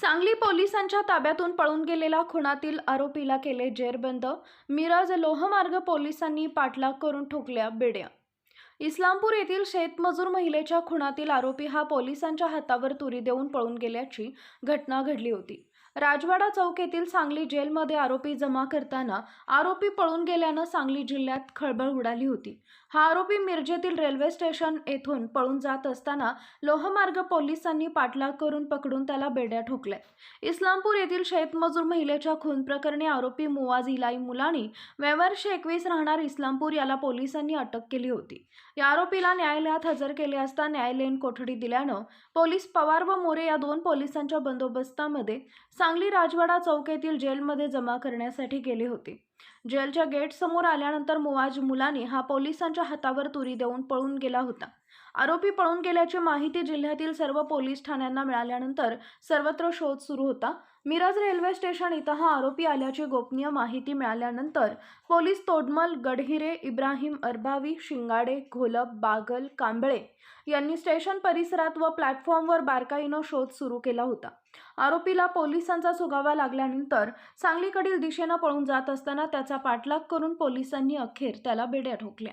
सांगली पोलिसांच्या ताब्यातून पळून गेलेला खुणातील आरोपीला केले जेरबंद. मिरज लोहमार्ग पोलिसांनी पाठलाग करून ठोकल्या बेड्या. इस्लामपूर येथील शेतमजूर महिलेच्या खुणातील आरोपी हा पोलिसांच्या हातावर तुरी देऊन पळून गेल्याची घटना घडली होती. राजवाडा चौक येथील सांगली जेलमध्ये आरोपी जमा करताना आरोपी पळून गेल्यानं सांगली जिल्ह्यात खळबळ उडाली होती. हा आरोपी मिरजेतील रेल्वे स्टेशन येथून पळून जात असताना लोहमार्ग पोलिसांनी पाठलाग करून पकडून त्याला बेड्या ठोकल्या. इस्लामपूर येथील शेतमजूर महिलेच्या खून प्रकरणी आरोपी मुवाज इलाई मुलानी वर्ष एकवीस राहणार इस्लामपूर याला पोलिसांनी अटक केली होती. या आरोपीला न्यायालयात हजर केले असता न्यायालयीन कोठडी दिल्यानं पोलीस पवार व मोरे या दोन पोलिसांच्या बंदोबस्तामध्ये सांगली राजवाडा चौक येथील जेलमध्ये जमा करण्यासाठी गेले होते. जेलच्या गेट समोर आल्यानंतर मुवाज मुलानी हा पोलिसांच्या हातावर तुरी देऊन पळून गेला होता. आरोपी पळून गेल्याची माहिती जिल्ह्यातील सर्व पोलीस ठाण्यांना मिळाल्यानंतर सर्वत्र शोध सुरू होता. मिरज रेल्वे स्टेशन इथं हा आरोपी आल्याची गोपनीय माहिती मिळाल्यानंतर पोलीस तोडमल गडहिरे इब्राहिम अरबावी शिंगाडे घोलप बागल कांबळे यांनी स्टेशन परिसरात व प्लॅटफॉर्मवर बारकाईनं शोध सुरू केला होता. आरोपीला पोलिसांचा सुगावा लागल्यानंतर सांगलीकडील दिशेनं पळून जात असताना त्याचा पाठलाग करून पोलिसांनी अखेर त्याला बेड्या ठोकल्या.